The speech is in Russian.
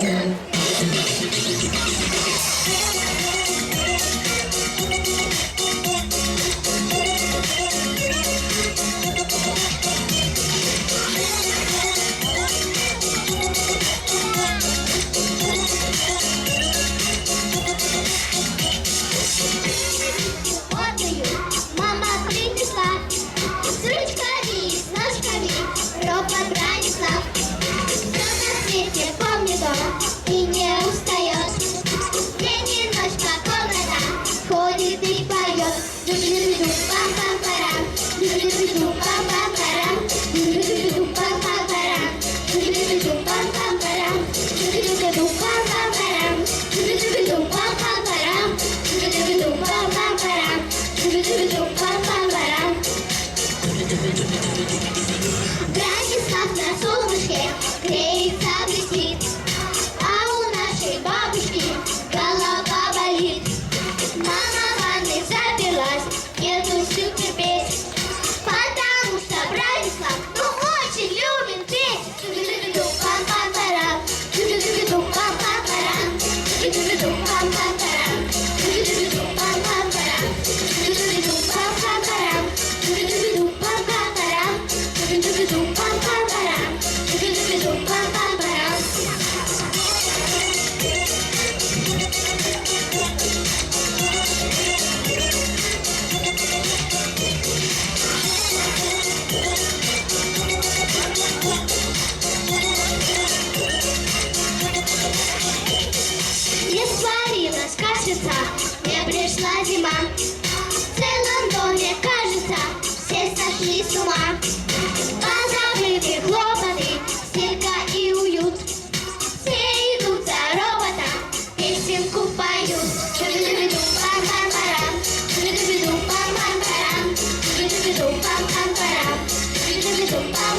dance. Помните, помнит и не устает. День и ночь, как комната, ходит и поет. Ду-ду-ду-ду, пам-пам-парам, ду-ду-ду-ду, пам-пам-парам, ду-ду-ду-ду, пам-пам-парам, ду-ду-ду-ду, пам-пам-парам, ду-ду-ду-ду, пам-пам-парам, ду-ду-ду-ду, пам-пам-парам, ду-ду-ду-ду, пам-пам-парам, Бранчестов на солнышке, дома. В целом доме, кажется, все сошли с ума. Позабыли хлопоты, стирка и уют. Все идут за робота, песенку поют. Чубидубиду, пам-пам-парам. Чубидубиду, пам-пам-парам. Чубидубиду, пам-пам-парам. Чубидубиду, пам-пам-парам.